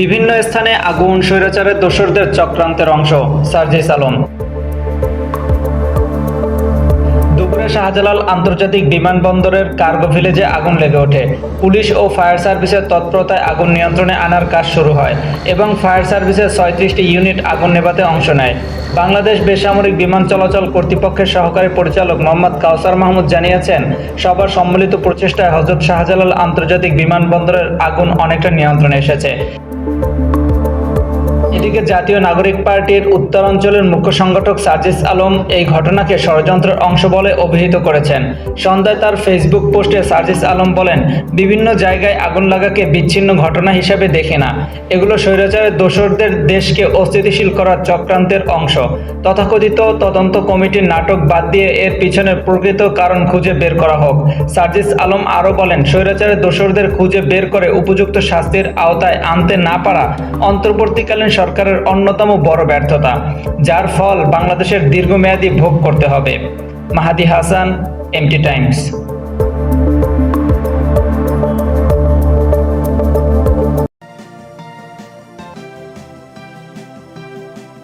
বিভিন্ন স্থানে আগুন, স্বৈরাচারের দোসরদের চক্রান্তের অংশ, সার্জিস আলম। দুপুরে শাহজালাল আন্তর্জাতিক বিমানবন্দরের কার্গো ভিলেজে আগুন লেগে ওঠে। পুলিশ ও ফায়ার সার্ভিসের তৎপরতায় আগুন নিয়ন্ত্রণে আনার কাজ শুরু হয় এবং ফায়ার সার্ভিসের ছয়ত্রিশটি ইউনিট আগুন নেভাতে অংশ নেয়। বাংলাদেশ বেসামরিক বিমান চলাচল কর্তৃপক্ষের সহকারী পরিচালক মোহাম্মদ কাউসার মাহমুদ জানিয়েছেন, সবার সম্মিলিত প্রচেষ্টায় হজরত শাহজালাল আন্তর্জাতিক বিমানবন্দরের আগুন অনেকটা নিয়ন্ত্রণে এসেছে। এদিকে জাতীয় নাগরিক পার্টির উত্তরাঞ্চলের মুখ্য সংগঠক সাজিস আলম এই ঘটনাকে ষড়যন্ত্রের অংশ বলে অভিহিত করেছেন। সন্ধ্যায় তার ফেসবুক পোস্টে সার্জিস আলম বলেন, বিভিন্ন জায়গায় আগুন লাগাকে বিচ্ছিন্ন ঘটনা হিসাবে দেখে না। এগুলো স্বৈরাচারের দোসরদের দেশকে অস্থিতিশীল করার চক্রান্তের অংশ। তথাকথিত তদন্ত কমিটির নাটক বাদ দিয়ে এর পিছনের প্রকৃত কারণ খুঁজে বের করা হোক। সার্জিস আলম আরও বলেন, স্বৈরাচারের দোষরদের খুঁজে বের করে উপযুক্ত শাস্তির আওতায় আনতে না পারা অন্তর্বর্তীকালীন সরকারের অন্যতম বড় ব্যর্থতা, যার ফল বাংলাদেশের দীর্ঘমেয়াদী ভোগ করতে হবে। Mahadi Hasan MT Times.